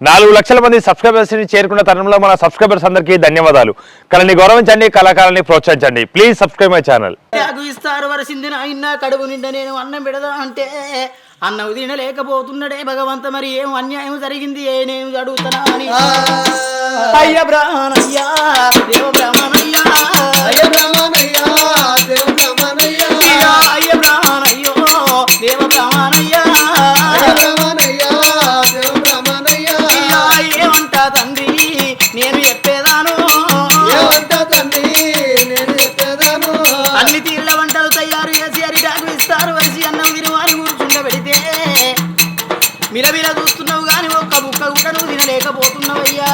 నాలుగు లక్షల మంది సబ్స్క్రైబర్స్ని చేరుకున్న తరుణంలో మన సబ్స్క్రైబర్స్ అందరికీ ధన్యవాదాలు. కళని గౌరవించండి కళాకారాన్ని ప్రోత్సహించండి. ప్లీజ్ సబ్స్క్రైబ్ మై ఛానల్ ఇస్తారు వరసింది నాయన కడుపు నిండా నేను అన్నం పెడదా అంటే అన్నం తినలేకపోతున్నాడే భగవంత మరి ఏం అన్యాయం జరిగింది? ఏనేం అడుగుతానా అని. అయ్య బ్రాహ్మణయ్యా దేవ బ్రాహ్మణయ్యా. అయ్య బ్రహ్మణయ్యా, దేవ బ్రహ్మణయ్యా, అయ్యా, బ్రాహ్మణయ్యో దేవ బ్రహ్మణయ్యా,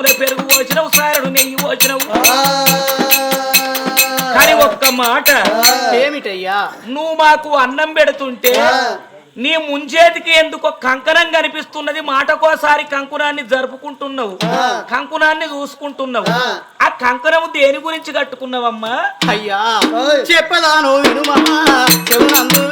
పెట్టినవు నల్లలావుల పెరుగు పోసినవు సారడు నెయ్యి పోసినవు కానీ ఒక్క మాట. ఏమిటయ్యా? నువ్వు మాకు అన్నం పెడుతుంటే నీ ముంచేతికి ఎందుకో కంకణం కనిపిస్తున్నది మాటకోసారి కంకునాన్ని జరుపుకుంటున్నావు. కంకునాన్ని చూసుకుంటున్నావు. ఆ. కంకణం దేని గురించి కట్టుకున్నావమ్మా? అయ్యా. చెప్పదాను వినుమా? చెవునందు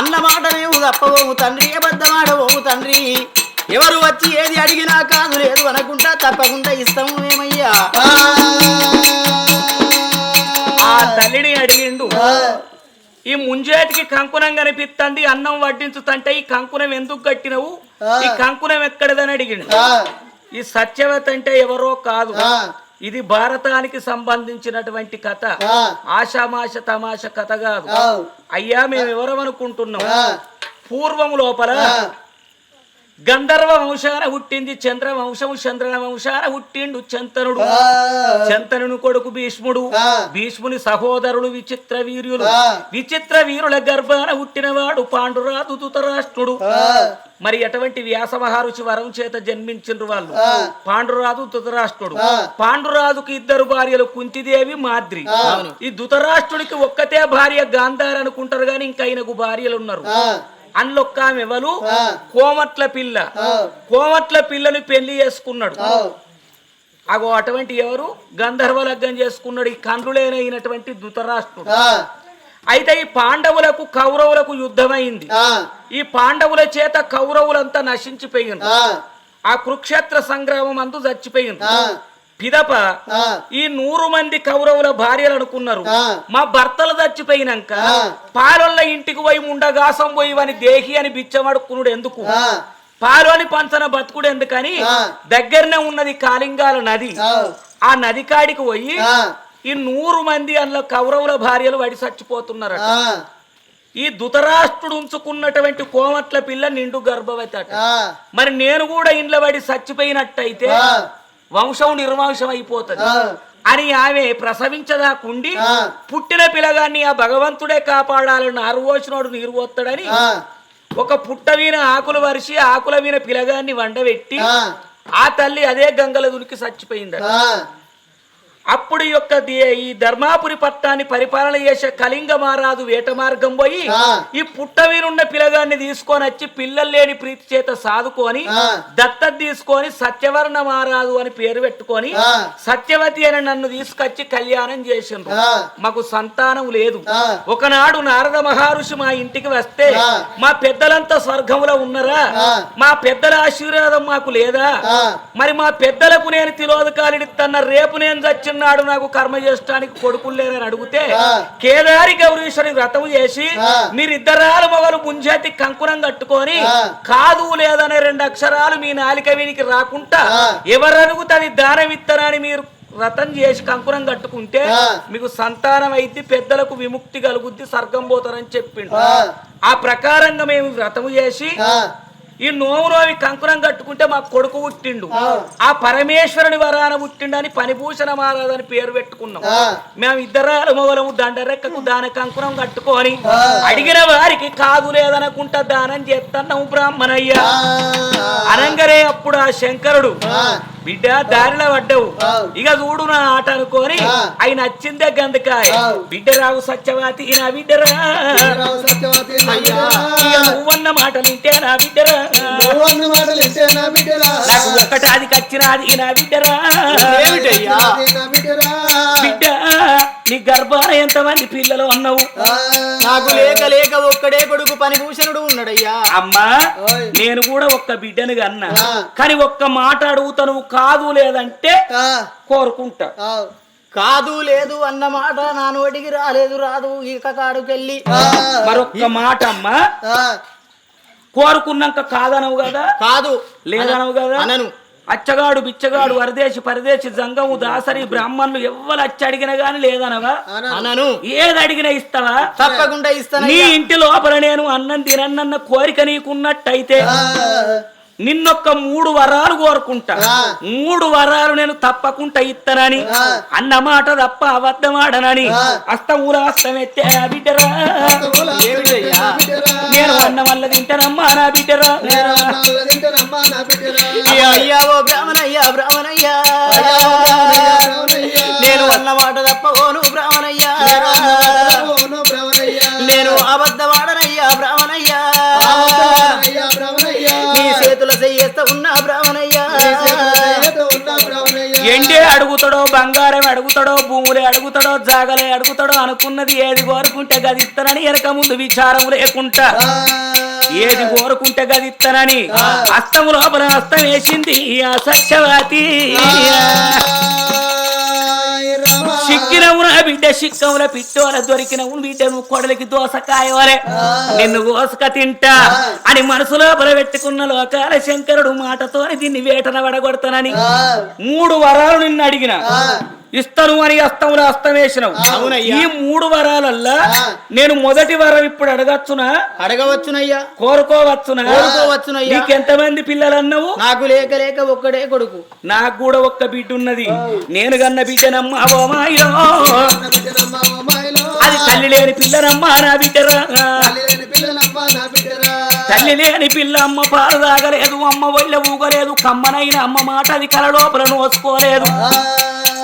అన్న మాట మేము తప్పబోము తండ్రి అబద్ధమాడబోము తండ్రి. ఎవరు వచ్చి ఏది అడిగినా కాదు లేదు అనకుండా తప్పకుండా ఇస్తాము మేమయ్యా. ఆ, తల్లిని అడిగిండు ఈ ముంజేతికి కంకుణం కనిపిస్తుంది అన్నం వడ్డించుతంటే ఈ కంకుణం ఎందుకు కట్టినవు? ఈ కంకుణం ఎక్కడదని అడిగిండు. ఈ సత్యవత అంటే ఎవరో కాదు. ఇది భారతానికి సంబంధించినటువంటి కథ. ఆషామాష తమాష కథ కాదు. అయ్యా మేము ఎవరమనుకుంటున్నాం? ఆ, పూర్వము లోపల. గంధర్వ వంశాన పుట్టింది చంద్ర వంశము చంద్ర వంశాన పుట్టిండు చంతనుడు. చంతనుని కొడుకు భీష్ముడు. భీష్ముని సహోదరుడు విచిత్ర వీర్యులు. విచిత్ర వీరుల గర్భాన పుట్టినవాడు పాండురాజు ధృతరాష్ట్రుడు. మరి ఎటువంటి వ్యాస మహర్షి వరం చేత జన్మించిండ్రు వాళ్ళు. పాండురాజు ధృతరాష్ట్రుడు. పాండురాజుకి ఇద్దరు భార్యలు కుంతిదేవి మాద్రి. ఈ ధృతరాష్ట్రుడికి ఒక్కతే భార్య గాంధార అనుకుంటారు గాని ఇంకా ఆయనకు భార్యలు ఉన్నారు ఆమె ఎవరు. కోమట్ల పిల్ల. కోమట్ల పిల్లని పెళ్ళి చేసుకున్నాడు. అగో అటువంటి ఎవరు? గంధర్వ లగ్గం చేసుకున్నాడు. ఈ కండ్రులేనైనటువంటి ధృతరాష్ట్రుడు. అయితే ఈ పాండవులకు కౌరవులకు యుద్ధమైంది. ఈ పాండవుల చేత కౌరవులంతా నశించిపోయింది ఆ, కురుక్షేత్ర సంగ్రామం అందు చచ్చిపోయింది పిదప ఈ నూరు మంది కౌరవుల భార్యలు అనుకున్నారు. మా భర్తలు చచ్చిపోయినాక. పాలొల్ల ఇంటికి పోయి ముండగాసం పోయి వాని దేహి అని బిచ్చమడుక్కునుడు ఎందుకు? పాలోని పంచన బతుకుడు ఎందుకని. దగ్గరనే ఉన్నది కాళింగాల నది. ఆ, నది కాడికి పోయి ఈ నూరు మంది అందులో కౌరవుల భార్యలు వడి చచ్చిపోతున్నారట. ఆ, ఈ ధృతరాష్ట్రుడు ఉంచుకున్నటువంటి కోమట్ల పిల్ల నిండు గర్భవతి అట. మరి నేను కూడా ఇంట్లో పడి చచ్చిపోయినట్టయితే. వంశం నిర్వంశం అయిపోతుంది. అని ఆమె ప్రసవించదాకుండి. పుట్టిన పిల్లగాన్ని ఆ భగవంతుడే కాపాడాలని నారు పోసినోడు నీరు పోస్తాడని ఆ, ఒక పుట్ట వీన ఆకులు వరిసి ఆకుల వీన పిల్లగాన్ని వండబెట్టి ఆ, తల్లి అదే గంగల దునికి చచ్చిపోయిందట. అప్పుడు ఈ యొక్క ఈ ధర్మాపురి పట్టాన్ని పరిపాలన చేసే కళింగ మహారాజు వేట మార్గం పోయి. ఈ పుట్టవీనున్న పిల్లగాన్ని తీసుకొని వచ్చి పిల్లలు లేని ప్రీతి చేత సాదుకొని ఆ. దత్తత తీసుకొని సత్యవర్ణ మహారాజు అని పేరు పెట్టుకొని. సత్యవతి అని నన్ను తీసుకొచ్చి కళ్యాణం చేసిండ్రు. మాకు సంతానం లేదు. ఒకనాడు నారద మహర్షి మా ఇంటికి వస్తే. మా పెద్దలంతా స్వర్గంలో ఉన్నరా. మా పెద్దల ఆశీర్వాదం మాకు లేదా. మరి మా పెద్దలకు నేను తిలోదకాలిడిత్తన్న రేపు నేను చచ్చిన వచ్చినాడు నాకు కర్మ చేయడానికి కొడుకులు లేరని అడిగితే. కేదారి గౌరీశ్వరి వ్రతం చేసి. మీరిద్దరాలు మొగలు ముంజేతి కంకురం కట్టుకొని. కాదు లేదనే రెండు అక్షరాలు మీ నాలిక వీనికి రాకుండా ఆ. ఎవరు అడుగుతుంది దానం ఇత్తనని మీరు వ్రతం చేసి కంకురం కట్టుకుంటే. మీకు సంతానం అయితే పెద్దలకు విముక్తి కలుగుద్ది స్వర్గం పోతారని చెప్పిండు ఆ. ప్రకారంగా మేము వ్రతము చేసి ఈ నోము రోవి కంకురం కట్టుకుంటే మా కొడుకు పుట్టిండు ఆ పరమేశ్వరుని వరాన పుట్టిండని పనిభూషణ మహారాజ్ అని పేరు పెట్టుకున్నాం. మేము ఇద్దరాలు మొగలము దండరెక్కకు దాన కంకురం కట్టుకొని. అడిగిన వారికి కాదు లేదనుకుంటా దానం చేస్తున్నాము బ్రాహ్మణయ్య అనంగరే అప్పుడు ఆ శంకరుడు. బిడ్డ దారిలో పడ్డావు. ఇక చూడు నా ఆట అనుకొని. ఆయన నచ్చిందే గంధకాయ. బిడ్డ రావు సత్యవాతి నా బిడ్డరా మాటలు బిడ్డరా? అన్న మాటలు బిడ్డరా. నాకు ఒక్కటాది కచ్చినాది నా బిడ్డరా. బిడ్డ నీ గర్భాన ఎంతమంది పిల్లలు అన్నావు? నాకు లేక లేక ఒక్కడే కొడుకు పని భూషణుడు ఉన్నాడయ్యా. అమ్మా. నేను కూడా ఒక్క బిడ్డను అన్నా. కానీ ఒక్క మాట అడుగుతాను కాదు లేదంటే కోరుకుంటా. కాదు లేదు అన్న మాట నా నోటికి రాలేదు రాదు. ఇక కాడుకెళ్ళి. మరొక్క మాట అమ్మా. కోరుకున్నాక కాదనవు కదా? కాదు. లేదనవు కదా? అనను. అచ్చగాడు బిచ్చగాడు వరదేశి పరదేశి జంగము దాసరి బ్రాహ్మణులు ఎవ్వరు అచ్చి అడిగినా గాని లేదనవా? అన- అనను. ఏది అడిగినా ఇస్తావా? తప్పకుండా నీ ఇస్తానయ్యా ఇంటి లోపల నేను అన్నం తినన్నన్న కోరిక నీకున్నట్టయితే నిన్నొక్క మూడు వరాలు కోరుకుంటా. మూడు వరాలు నేను తప్పకుండా ఇత్తనని ఆ. అన్న మాట తప్ప అబద్ధమాడనని ఆ. అస్తమూల అస్తమెత్తే ఆ బిడ్డరా తమ్ములా, ఏమిటయ్యా? నా బిడ్డరా. నేను అన్న వల్ల తింటానమ్మా నా బిడ్డరా. అయ్యా ఓ బ్రాహ్మణయ్యా బ్రాహ్మణయ్యా. నేను అన్న మాట తప్ప ఓను చెయ్యేస్తా ఉన్నా బ్రాహ్మణయ్యా. ఎండే అడుగుతాడో బంగారం అడుగుతాడో భూములే అడుగుతాడో జాగలే అడుగుతాడో అనుకున్నది ఏది కోరుకుంటే గదిస్తానని వెనక ముందు విచారం లేకుంటా ఏది కోరుకుంటే గదిస్తానని అస్తం లోపల అస్తం వేసింది ఆ సత్యవతి. సిక్కముల పిట్టోల దొరికినవు బిడ్డ నువ్వు కొడలికి దోసకాయవలే నిన్ను కోసుక తింటా. అని మనసు లోపల పెట్టుకున్న లోకాల శంకరుడు మాటతోని దీన్ని వేటన పడగొడతానని ఆ, మూడు వరాలు నిన్ను అడిగిన. ఇస్తాను అని అస్తములు అస్తం వేసినావు అవునయ్యా. ఈ మూడు వరాలల్లా. నేను మొదటి వరం ఇప్పుడు అడగచ్చునా? అడగవచ్చునయ్యా. కోరుకోవచ్చునా? కోరుకోవచ్చునయ్యా. నీకెంతమంది పిల్లలు అన్నావు నాకు లేక లేక ఒక్కడే కొడుకు. నాకు కూడా ఒక్క బిడ్డ ఉన్నది నేను గన్న బిడ్డనమ్మా అది తల్లి లేని పిల్లనమ్మా నా బిడ్డరా. తల్లి లేని పిల్ల అమ్మ పాలు తాగలేదు అమ్మ ఒళ్ళ ఊగలేదు కమ్మనైన అమ్మ మాట అది కల లోపల నోసుకోలేదు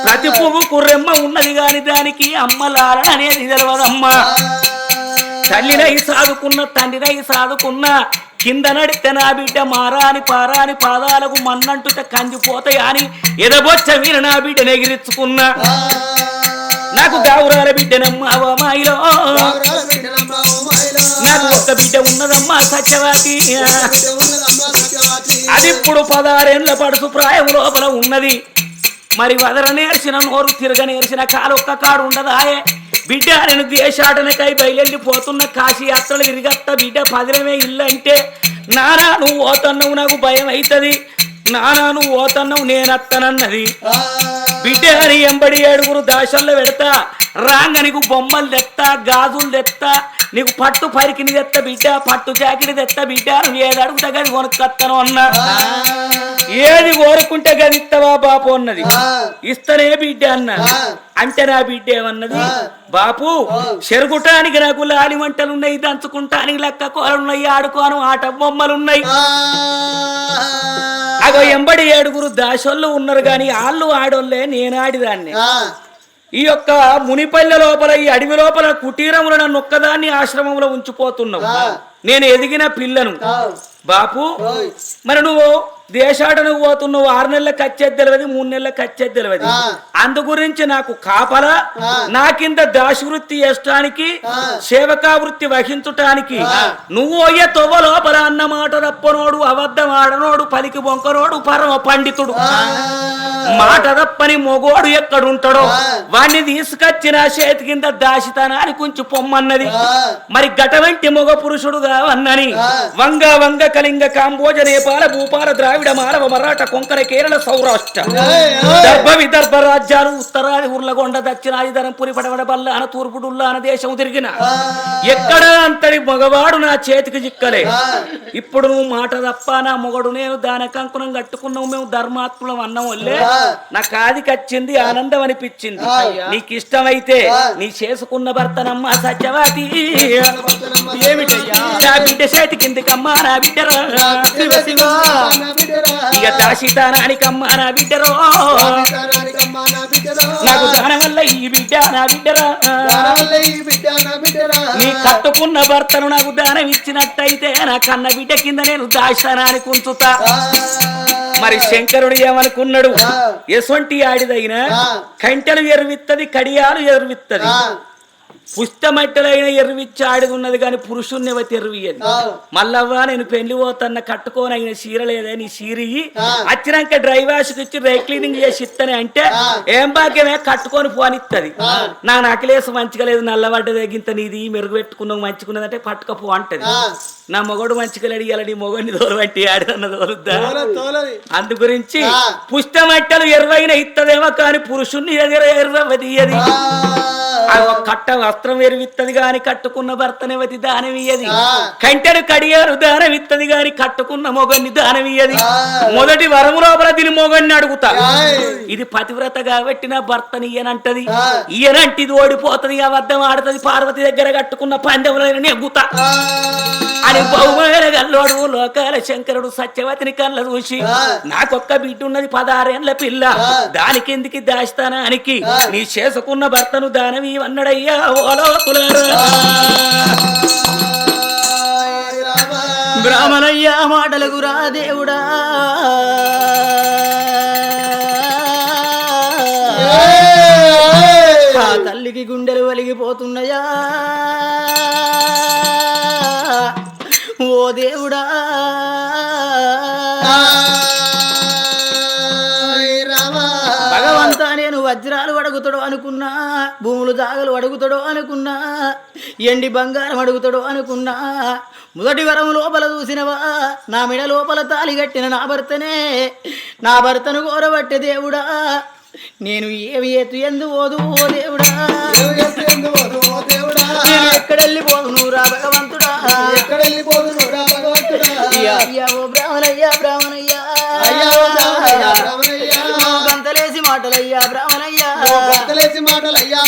ప్రతి పువ్వుకు రెమ్మ ఉన్నది గాని దానికి అమ్మ లారణ అనేది తెలియదమ్మా తల్లినై సాదుకున్న తండ్రినై సాదుకున్న కింద నడితే నా బిడ్డ మారాని పారాని పాదాలకు మన్నంటుతే కందిపోతాయి అని ఎదబొచ్చ వీర నా బిడ్డను ఎగిరించుకున్నా. నాకు గావురాల బిడ్డనమ్మా మాయిలో. నాకు ఒక్క బిడ్డ ఉన్నదమ్మా సత్యవాతి. అది ఇప్పుడు పదారేండ్ల పడుసు ప్రాయం లోపల ఉన్నది. మరి వదర నేర్చిన నోరు తిరగ నేర్చిన కాలు ఒక్క కాడు ఉండదాయే. బిడ్డ నేను దేశాటనకై బయలుపోతున్న కాశీ యాత్రలు తిరిగత్త బిడ్డ పదిలమే ఇల్లు అంటే నానా నువ్వు పోతున్నావు నాకు భయం అవుతుంది నానా నువ్వు పోతున్నావు నేనత్తనన్నది. బిడ్డ అని ఎంబడి ఏడుగురు దాశల్లో పెడతా రాంగ నీకు బొమ్మలు తెత్తా గాజులు తెత్తా. నీకు పట్టు పరికిని తెత్త బిడ్డ పట్టు జాకెట్ తెత్త బిడ్డ. నువ్వు ఏది అడుగుతా గది కొనుక్కత్తను అన్నా. ఏది కోరుకుంటే గది ఇత్తవా బాపు అన్నది. ఇస్తనే బిడ్డ అన్న. అంటే నా బిడ్డ ఏమన్నది? బాపు చెరుగుటానికి నాకు లాలి వంటలున్నాయి దంచుకుంటానికి లెక్క కూరలున్నాయి ఆడుకోను ఆట బొమ్మలున్నాయి. అగో ఎంబడి ఏడుగురు దాసోళ్ళు ఉన్నారు గాని వాళ్ళు ఆడోళ్ళే నేను ఆడిదాన్ని. ఈ యొక్క మునిపల్లె లోపల ఈ అడవి లోపల కుటీరములు నన్ను ఒక్కదాన్ని ఆశ్రమంలో ఉంచిపోతున్నావు. నేను ఎదిగిన పిల్లను. బాపు. మరి నువ్వు దేశాటను పోతున్నావు ఆరు నెలలకు వచ్చేది తెలియదు మూడు నెలలకు వచ్చేది తెలియదు. అందు గురించి నాకు కాపల. నా కింద దాసి వృత్తి చేసటానికి ఆ. సేవకా వృత్తి వహించటానికి నువ్వు అయ్యే తొవ్వ లోపల అన్నమాట తప్పనోడు అబద్ధం ఆడనోడు పలికి బొంకనోడు పరమ పండితుడు. మాట తప్పని మొగోడు ఎక్కడుంటాడో వాణ్ణి తీసుకొచ్చి నా చేతి కింద దాసితనాన్ని కొంచెం పొమ్మన్నది. మరి గటవంటి మొగ పురుషుడు కావన్నని వంగ వంగ కళింగ కాంబోజ నేపాల భూపాల ద్రావిడ మానవ మరాఠ కొంకర కేరళ సౌరాష్ట్ర. దర్భ విదర్భ రాజ్యాలు ఉత్తరాది ఉర్లగొండ దక్షిణాది ధరంపురి పడవడ బల్ల అన తూర్పు డుల్లాన దేశం తిరిగిన ఎక్కడ అంతటి మగవాడు నా చేతికి చిక్కలే ఇప్పుడు నువ్వు మాట తప్ప నా మొగడు నేను దాని కంకుణం కట్టుకున్నావు మేము ధర్మాత్ములం అన్నం వల్లే. నా కాదికి వచ్చింది ఆనందం అనిపించింది. నీకు ఇష్టమైతే నీ చేసుకున్న భర్తనమ్మ సత్యవతి. ఏమిటయ్యా నా బిడ్డ చేతి కిందికమ్మా నా శివ శివ ఇక దాసితానానికమ్మా నా బిడ్డరో. నాకు దానం వల్ల ఈ బిడ్డ నా బిడ్డరా. నీ కట్టుకున్న భర్తను నాకు దానం ఇచ్చినట్టయితే నా కన్న బిడ్డ కింద నేను దాశానానికి ఉంచుతా మరి శంకరుడు ఏమనుకున్నాడు? ఎసొంటి ఆడిదైనా కంటెలు ఎరువిత్తది కడియాలు ఎరువిత్తది. పుస్తమట్టలైన ఎరువిచ్చి ఆడిదున్నది కానీ పురుషుణ్ణి ఎవతి ఎరువియది మల్లవ్వా నేను పెళ్ళి పోతన్న కట్టుకోనైన చీర లేదే నీ చీరి. వచ్చినాక డ్రై వాష్కి ఇచ్చి డ్రై క్లీనింగ్ చేసి ఇత్తనే అంటే ఏం భాగ్యమే? కట్టుకొని పోనిత్తది. నా నకలేసు మంచిగా లేదు నల్లబడ్డ గింత నీది మెరుగు పెట్టుకున్నావు మంచుకున్నదంటే పట్టుకపో అంటది. నా మొగడు మంచిగా అడిగాలి నీ మొగడిని దూరబట్టి ఆడిదన్న దూరుద్దా అందు గురించి పుస్తమట్టలు ఎరువైన ఇత్తదేమో కానీ పురుషుణ్ణి ఆ. ఒక కట్ట వస్త్రం ఎరువిత్తది గాని కట్టుకున్న భర్తనెవతి దానమియ్యది. కంటెడు కడియారు దానమిత్తది గాని కట్టుకున్న మొగన్ని దానమియ్యది. మొదటి వరము లోపల దీని మొగన్ని అడుగుతా. ఇది పతివ్రత కాబట్టి నా భర్తని ఈయనంటది. ఈయనంటిది ఓడిపోతది అబద్ధం ఆడుతుంది పార్వతి దగ్గర కట్టుకున్న పందెంలో నెగ్గుతా అని బహుమైన గల్లోడు లోకాల శంకరుడు సత్యవతిని కళ్ళ చూసి నాకొక్క బిడ్డ ఉన్నది పదారేళ్ళ పిల్ల దానికి ఎందుకు దాస్తానానికి? నీ చేసుకున్న భర్తను దానవి అన్నడయ్యా ఓలోకులారా బ్రాహ్మణయ్య మాటలకు రా దేవుడా. ఆ తల్లికి గుండెలు వలిగిపోతున్నాయా? ఓ దేవుడా. వజ్రాలు అడుగుతాడో అనుకున్నా భూములు జాగలు అడుగుతాడో అనుకున్నా ఎండి బంగారం అడుగుతాడో అనుకున్నా మొదటి వరం లోపల చూసినవా నా మెడ లోపల తాలి కట్టిన నా భర్తనే నా భర్తను కోరబట్టే దేవుడా నేను ఏమి ఎత్తు ఎందు పోదు ఓ దేవుడా. నేను ఎక్కడెళ్ళిపోదును రా భగవంతుడా. అయ్యా అయ్యా ఓ బ్రాహ్మణయ్యా బ్రాహ్మణయ్యా. గంతలేసి మాటలయ్యా బ్రాహ్మణయ్యా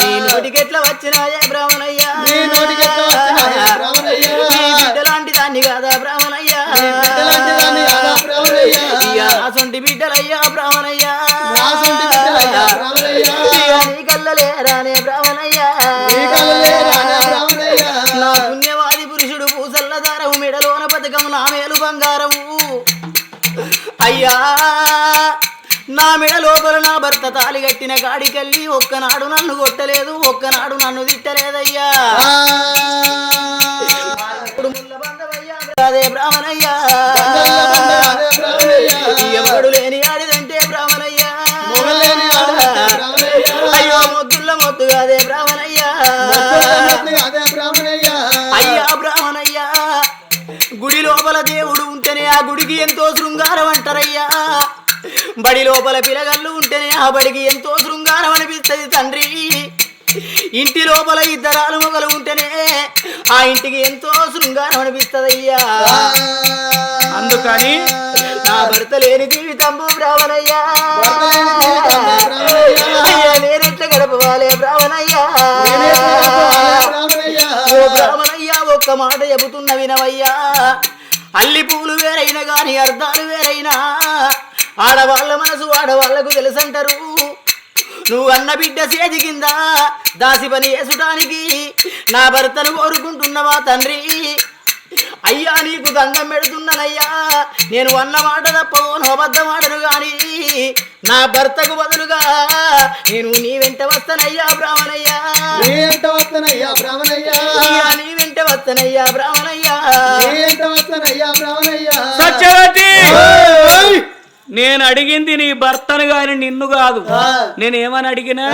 నీ నోటికెట్లా వచ్చినాయే బ్రాహ్మణయ్యా నీ నోటికెట్లా వచ్చినాయే బ్రాహ్మణయ్యా? బిడ్డ లాంటి దాన్ని కాదా బ్రాహ్మణయ్యా బిడ్డలాంటి దాన్ని కాదా బ్రాహ్మణయ్యా? ఇయ్యా నా సొంటి బిడ్డలయ్యా బ్రాహ్మణయ్యా నా సొంటి బిడ్డలయ్యా బ్రాహ్మణయ్యా? ఇయ్యా నీ కళ్ళలే రానే బ్రాహ్మణయ్యా నీ కళ్ళలే రానే బ్రాహ్మణయ్యా? నా పుణ్యవాది పురుషుడు పూసల్ల దారము మెడలోన పథకం నా మేలు బంగారము అయ్యా నా మెడ లోపల నా భర్త తాలి కట్టిన గాడికెళ్ళి ఒక్కనాడు నన్ను కొట్టలేదు ఒక్కనాడు నన్ను తిట్టలేదయ్యా. అదే బ్రాహ్మణయ్యా? ఎవడు లేని ఆడిదంటే బ్రాహ్మణయ్యా? అయ్యో మొద్దుల్ల మొద్దు అదే బ్రాహ్మణయ్యా. అయ్యా బ్రాహ్మణయ్యా. గుడి లోపల దేవుడు ఉంటేనే ఆ గుడికి ఎంతో శృంగారం అంటారయ్యా. బడి లోపల పిలగళ్ళు ఉంటేనే ఆ బడికి ఎంతో శృంగారం అనిపిస్తుంది తండ్రి. ఇంటి లోపల ఇద్దరాలు మొగలు ఉంటేనే ఆ ఇంటికి ఎంతో శృంగారం అనిపిస్తదయ్యా అందుకని నా భర్త లేని జీవితం బ్రావణయ్యా నేనెట్లా గడపవాలే బ్రావణయ్యా ఓ ఒక్క మాట చెబుతున్న వినవయ్యా. అల్లి పూలు వేరైనా గాని అర్థాలు వేరైనా ఆడవాళ్ళ మనసు ఆడవాళ్ళకు తెలుసంటారు. నువ్వు అన్న బిడ్డ సేది కింద దాసి పని వేసడానికి నా భర్తను కోరుకుంటున్నవా తండ్రి? అయ్యా నీకు దండం పెడుతున్నానయ్యా. నేను అన్న మాట తప్ప ఆడను గాని నా భర్తకు బదులుగా నేను నీ వెంట వస్తానయ్యా బ్రాహ్మణయ్యా. నీ ఎంట వస్తానయ్యా బ్రాహ్మణయ్యా. నీ వెంట వస్తానయ్యా బ్రాహ్మణయ్యా. నీ ఎంట వస్తానయ్యా బ్రాహ్మణయ్యా! నేను అడిగింది నీ భర్తను గాని నిన్ను కాదు. ఆ. నేను ఏమని అడిగినా.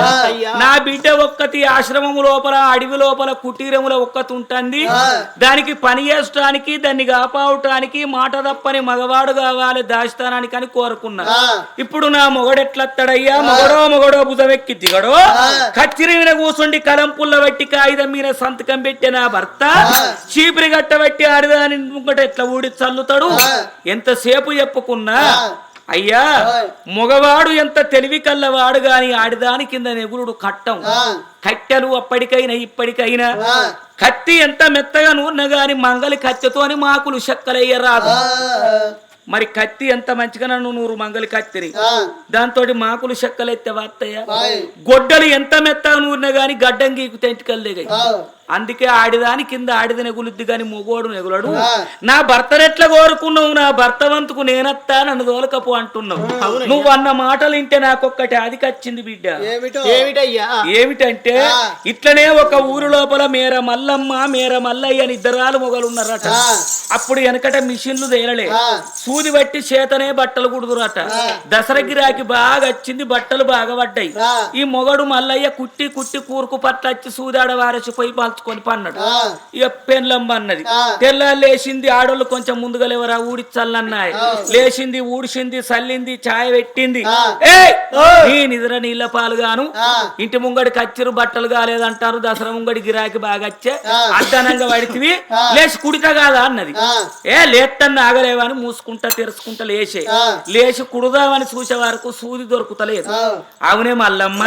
నా బిడ్డ ఒక్కతి ఆశ్రమము లోపల అడవి లోపల కుటీరముల ఒక్కతి ఉంటుంది. దానికి పని చేసడానికి దాన్ని కాపాడటానికి మాట తప్పని మగవాడు కావాలి దాస్తానానికి అని కోరుకున్నా. ఇప్పుడు నా మొగడెట్లత్తడయ్యా? మొగడో మొగడో భుజమెక్కి దిగడో? కచ్చిరి మీద కూసుండి కలంపుల్ల బట్టి కాగితం మీద సంతకం పెట్టే నా భర్త? చీపిరి గట్ట బట్టి ఆడిదాని ముంగట ఎట్లా ఊడి చల్లుతాడు? ఎంతసేపు చెప్పుకున్నా? అయ్యా మగవాడు ఎంత తెలివి కల్లవాడు గాని ఆడిదాని కింద నెగురుడు కట్టం. కట్టెలు అప్పటికైనా ఇప్పటికైనా. కత్తి ఎంత మెత్తగా నూనె గాని మంగలి కత్తెతోని మాకులు చెక్కలయ్యరాదు ఆ. మరి కత్తి ఎంత మంచిగా నన్ను నూరు మంగలి కత్తిని ఆ. దాంతో మాకులు చెక్కలెత్తే వాత్తయ్య. గొడ్డలు ఎంత మెత్తగా నూరినా గాని గడ్డం గీకు తెంటికలు దిగాయి ఆ. అందుకే ఆడిదాని కింద ఆడిద నెగులుద్ది గాని మొగోడు నెగులడు. నా భర్తనెట్లా కోరుకున్నావు? నా భర్త వంతుకు నేనత్తా నన్ను దోలకపో అంటున్నావు. నువ్వు అన్న మాటలు ఇంటే నాకొక్కటి అది కచ్చింది బిడ్డ ఏమిటంటే. ఇట్లనే ఒక ఊరు లోపల మేర మల్లమ్మ మేర మల్లయ్య అని ఇద్దరాలు మొగలు ఉన్నారట ఆ. అప్పుడు వెనకట మిషన్లు తేలలే. సూది బట్టి చేతనే బట్టలు కుడుదురట. దసరా గిరాకి బాగా వచ్చింది బట్టలు బాగా పడ్డాయి. ఈ మొగడు మల్లయ్య కుట్టి కుట్టి కూరుకు పట్ల వచ్చి సూదాడ వారసిపోయి పలుచుకొని పన్నాడు. ఇక పెన్లమ్మ అన్నది ఆ. తెల్లారు లేచింది ఆడోళ్ళు కొంచెం ముందుగా లేవరా ఊడిచ్చల్లన్నాయి లేచింది ఊడిసింది చల్లింది ఛాయ పెట్టింది! నీ నిద్ర నీళ్ళ పాలుగాను. ఇంటి ముంగడి కచ్చిరు బట్టలు కాలేదంటారు దసరా ముంగడి గిరాకి బాగా వచ్చే ఆ. అద్దనంగా పడితివి. లేచి కుడిత కాదా అన్నది. ఏ లేత్తన్న ఆగలేవని మూసుకుంటా తెరుచుకుంటా లేచే. లేచి కుడుదామని చూసే వరకు సూది దొరుకుతలేదు. అవునే మల్లమ్మ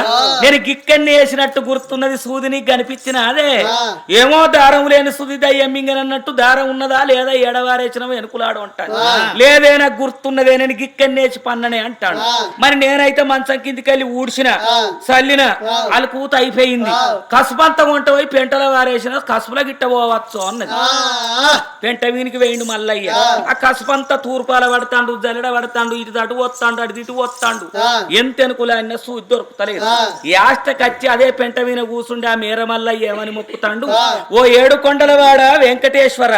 నేను గిక్కన్ని వేసినట్టు గుర్తున్నది సూది నీకు కనిపించిన అదే. ఏమో దారం లేని సూది దయ్యమ్మింగనన్నట్టు దారం ఉన్నదా లేదా ఎడవారేసిన వెనుకులాడు అంటాడు. లేదే నాకు గుర్తున్నదే నేను గిక్కన్ని వేసి పన్ననే అంటాడు. మరి నేనైతే మంచం కిందికి వెళ్ళి ఊడ్చిన. చల్లిన వాళ్ళ కూత అయిపోయింది. కసుపంత వంట పోయి పెంటల వారేసిన కసుపుల గిట్ట పోవచ్చు అన్నది. పెంట వీనికి వేయండి మల్లయ్య. ఆ. కసుపంతా తూర్పాల పడతాండు జల్లెడ పడతాండు ఇటు అటు వస్తాడు అటు ఇటు వస్తాడు. ఎంత అనుకులైన సూది దొరుకుతలేదు. ఆ. యాస్త కచ్చి అదే పెంట వీన కూసుండి ఆ మేర మల్లయ్య ఏమని మొక్కుతాండు? ఆ. ఓ ఏడు కొండలవాడ వెంకటేశ్వర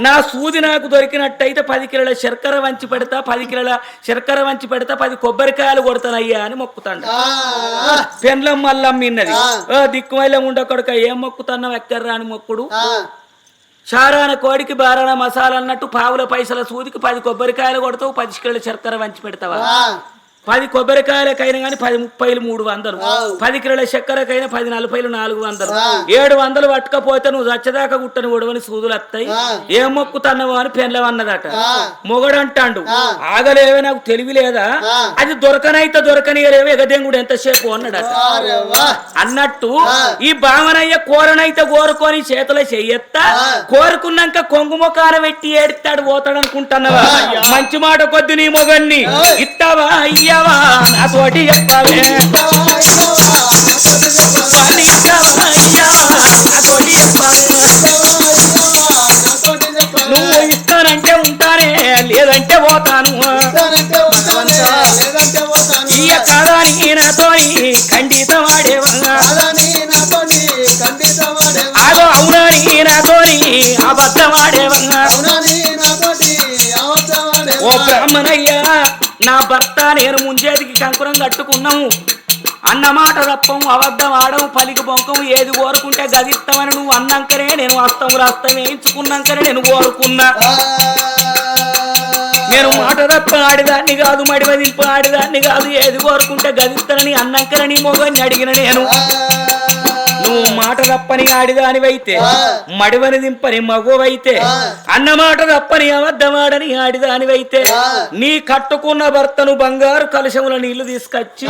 నా సూది నాకు దొరికినట్టయితే పది కిలోల శర్కర వంచి పెడతా పది కిలోల శర్కర వంచి పెడతా పది కొబ్బరికాయలు కొడతానయ్యా అని మొక్కుతాండు. పెండ్లం మల్లం. ఓ దిక్కుమైల ఉండకొడక ఏం మొక్కుతున్నావు ఎక్కర్రా అని మొక్కుడు. చారాన కోడికి బారాన మసాలా అన్నట్టు పావుల పైసల సూదికి పది కొబ్బరికాయలు కొడతావు పది కిలోల శర్కర వంచి పెడతావా. పది కొబ్బరికాయలకైనా కానీ పది ముప్పైలు మూడు వందలు. పది కిలోల చక్కెరకైనా పది నలభైలు నాలుగు వందలు. ఏడు వందలు పట్టుకపోతే నువ్వు చచ్చదాకా గుట్టని ఒడవని సూదులు వస్తాయి. ఏం మొక్కుతున్నావు అని పెండ్లవన్నదట ఆ. మొగడంటాండు ఆ. ఆగలేవే నాకు తెలివి లేదా. అది దొరకనైతే దొరకనియలేవే ఎగదెంగుడు ఎంతసేపు అన్నాడట. అన్నట్టు. ఈ భావనయ్య కోరనైతే కోరుకొని చేతిలో చెయ్యెత్తా. కోరుకున్నాక కొంగు మొకాన పెట్టి ఏడుతాడు పోతాడు అనుకుంటున్నావా మంచి మాట కొద్ది నీ మొగన్ని ఇస్తావా అయ్యావా నా ఇస్తావా నా నువ్వు ఇస్తానంటే ఉంటానే లేదంటే పోతాను. ఇయ్య కాదా నాతోని ఖండితం ఆడేవా అదో అవునా నాతోని అబద్ధం ఆడేవన్నా ఓ బ్రాహ్మణయ్య భర్త నేను ముంజేదికి కంకురం కట్టుకున్నాము. అన్న మాట తప్పం అబద్ధం ఆడము పలికి బొంకము ఏది కోరుకుంటే గదిస్తామని నువ్వు అన్నాకనే నేను వస్తాము రస్తం వేయించుకున్నాకనే నేను కోరుకున్నా. నేను మాట తప్ప ఆడిదాన్ని కాదు మడివ ఆడిదాన్ని కాదు ఏది కోరుకుంటే గదిస్తానని అన్నంకరని నీ మొగని అడిగిన నేను. మాట తప్పని ఆడిదానివైతే మడివని దింపని మగువైతే అన్న మాట తప్పని అబద్ధమాడని ఆడిదానివైతే నీ కట్టుకున్న భర్తను బంగారు కలశముల నీళ్ళు తీసుకొచ్చి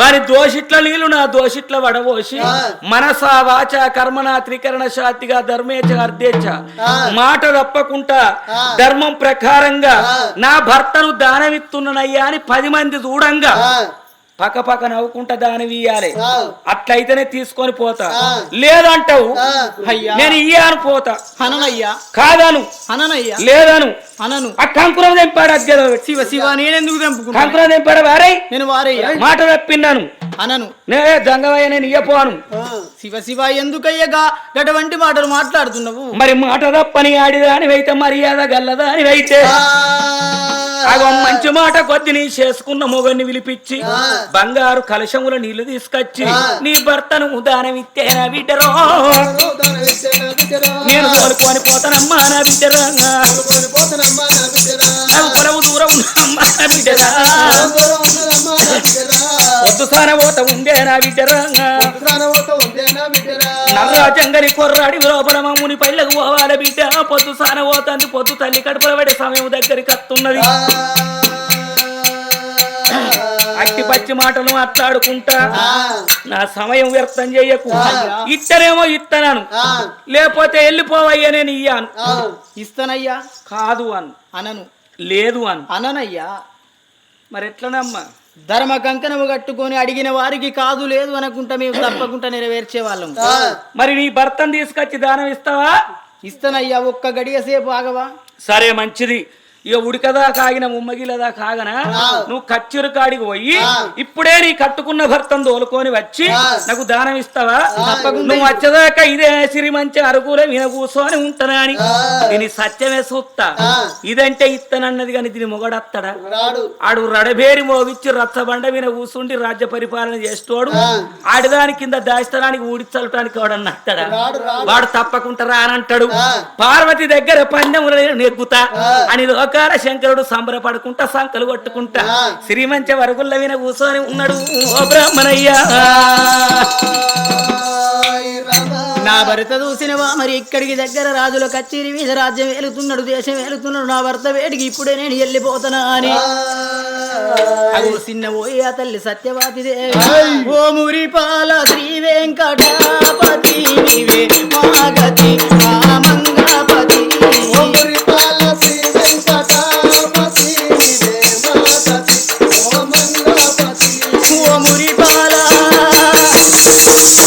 వారి దోషిట్ల నీళ్ళు నా దోషిట్ల వడబోసి మనస వాచ కర్మణ త్రికరణ శాతిగా ధర్మేచ అర్ధేచ. మాట తప్పకుండా ధర్మం ప్రకారంగా నా భర్తను దానమిత్తున్నానయ్యా అని పది మంది చూడంగా పక్క పక్క నవ్వుకుంటా దాని వీయాలి. ఆ. అట్లయితేనే తీసుకొని పోతా. లేదంటావు. నేను ఇయ్యాను పోతా. అననయ్యా. కాదాను. అననయ్యా. లేదను. అనను. ఆ కంకురం తెంపాడు అద్దెలో. శివ శివ నేనెందుకు తెంపుకుంటా? కంకురం తెంపాడు వారై? నేను వారయ్యా. మాట తప్పిన్నాను అనను. నే జంగవయ్య నేను ఇయ్యపోను. శివ శివ ఎందుకయ్యగా? గటువంటి మాటలు మాట్లాడుతున్నావు? మరి మాట తప్పని ఆడిదానివైతే మర్యాద గల్లదానివైతే. అగో మంచి మాట కొద్ది నీ చేసుకున్న మొగన్ని పిలిపించి బంగారు కలశముల నీళ్ళు తీసుకొచ్చి నీ భర్తను దానమిత్తేనా బిడ్డరో. నేను కోలుకొని పోతానమ్మా నా బిడ్డరా. నాకు దూరం ఉన్నమ్మా నా బిడ్డరా. సాన ఉందే నా బిడ్డరా. నర్రా జంగలి కొర్రాడి లోపల మమ్ముని పల్లెకు పోవాలి బిడ్డ. పొద్దు సాన పోతుంది పొద్దు తల్లి కడుపుల పడే సమయం దగ్గరికి కత్తున్నది అట్టి పచ్చి మాటలు మాట్లాడుకుంటా. నా సమయం వ్యర్థం చెయ్యకు ఇత్తనేమో ఇత్తనాను. లేకపోతే వెళ్ళిపోవయ్యా నేను ఇయ్యాను. ఇస్తానయ్యా? కాదు అను. అనను. లేదు అను. అననయ్యా? మరి ఎట్లనమ్మా? ధర్మ కంకణము కట్టుకొని అడిగిన వారికి కాదు లేదు అనుకుంటా మేము తప్పకుండా నెరవేర్చే వాళ్ళం మరి నీ భర్తను తీసుకొచ్చి దానం ఇస్తావా? ఇస్తానయ్యా ఒక్క గడియ సేపు ఆగవా? సరే మంచిది. ఇక ఉడికదా కాగిన ముమ్మగిలదా కాగనా? నువ్వు కచ్చిరు కాడికి పోయి ఇప్పుడే నీ కట్టుకున్న భర్తను తోలుకొని వచ్చి నాకు దానం ఇస్తావా? నువ్వు వచ్చేదాకా ఇదే సిరి మంచి అరుగులే విన కూర్చొని ఉంటానా అని. దీని సత్యమే సూత్తా ఇదంటే ఇత్తనన్నది కానీ దీని మొగడత్తడా? ఆడు రడబేరి మోగిచ్చి రచ్చబండ మీద కూసుండి రాజ్య పరిపాలన చేస్తోడు ఆడిదాని కింద దాస్తరానికి ఊడిచల్లటానికి వాడన్నా అత్తడా? వాడు తప్పకుండా రానంటాడు. పార్వతి దగ్గర పందెములు నెగ్గుతా అని లోకాల శంకరుడు సంబరపడుకుంటా సంకలు కొట్టుకుంటా. శ్రీమంచ వరకుల్ల విన కూర్చొని ఉన్నాడు. ఓ బ్రాహ్మణయ్యా. నా భర్త చూసినవా మరి ఇక్కడికి దగ్గర రాజుల కచ్చేరి మీద రాజ్యం వెళుతున్నాడు దేశం వెళుతున్నాడు నా భర్త వేడికి ఇప్పుడే నేను వెళ్ళిపోతానా అని. అగో చిన్న ఆ తల్లి సత్యవాతి దేవి ఓ మురిపాల శ్రీ వెంకటాపతి నీవే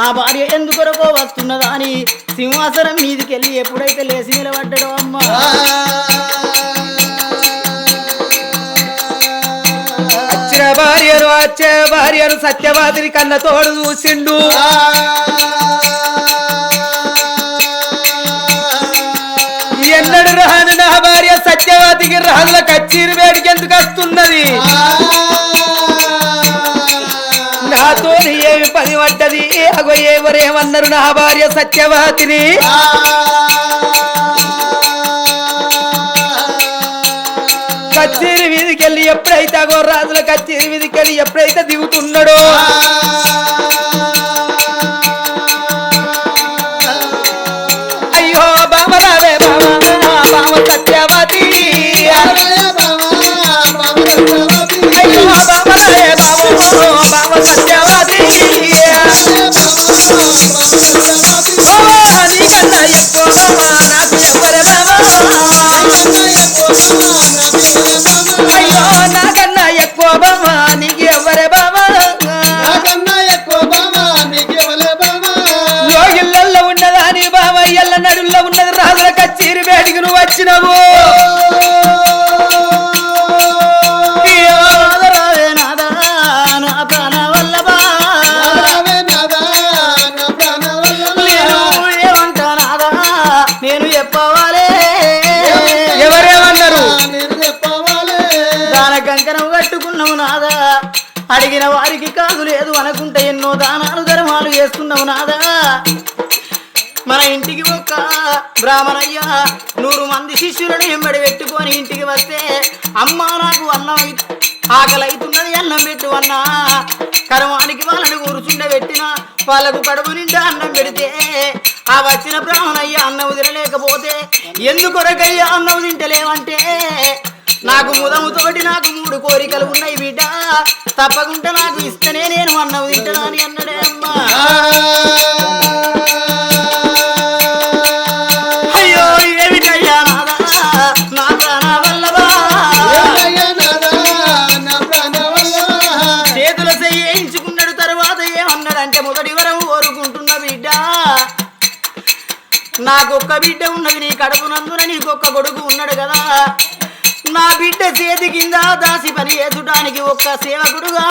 నా భార్య ఎందుకొరకో వస్తున్నదా అని సింహాసనం మీదికెళ్ళి ఎప్పుడైతే లేచి నిలబడ్డాడో అమ్మా. వచ్చిన భార్యను వచ్చే భార్యను సత్యవాదిని కన్న తోడు చూసిండు. ఎన్నడు రాను నా భార్య సత్యవాదికి రాళ్ళ కచ్చీరు వేడికి ఎందుకు వస్తున్నది? పని పడ్డది అగో ఎవరేమన్నారు నా భార్య సత్యవాతిని? కచ్చేరి వీధికెళ్ళి ఎప్పుడైతే అగో రాజుల కచ్చేరి వీధికెళ్ళి ఎప్పుడైతే దిగుతున్నాడో? అయ్యో బామరాలే బామ బామ సత్యవతి. ఓ నీకన్నా కాదు లేదు అనుకుంటే ఎన్నో దానాలు ధర్మాలు చేస్తున్నావు నాదా. మన ఇంటికి ఒక్క బ్రాహ్మణయ్య నూరు మంది శిష్యులను ఎంబడి పెట్టుకొని ఇంటికి వస్తే అమ్మా నాకు అన్నం అయి- ఆకలి అవుతున్నది అన్నం పెట్టు అన్నా. కర్మానికి వాళ్ళని కూర్చుండ పెట్టిన వాళ్ళకు కడుపు నిండా అన్నం పెడితే ఆ వచ్చిన బ్రాహ్మణయ్య అన్నం తినలేకపోతే ఎందుకొరకయ్యా అన్నం తింటలేవంటే? నాకు ముదముతోటి నాకు మూడు కోరికలు ఉన్నాయి బిడ్డ. తప్పకుండా నాకు ఇస్తేనే నేను అన్నం తింటనా అని అన్నాడే అమ్మా. అయ్యో ఏమిటయ్యా నాదా నా ప్రాణ వల్లభా ఏమయ్యా నాదా, నా ప్రాణవల్లభా. చేతుల చేయించుకున్నాడు తర్వాత ఏమన్నాడంటే మొదటి వరం కోరుకుంటున్న బిడ్డ. నాకొక్క బిడ్డ ఉన్నది నీ కడుపునందున నీకొక్క కొడుకు ఉన్నాడు కదా. నా బిడ్డ చేతి కింద దాసి పని చేసుటానికి ఒక్క సేవకుడుగా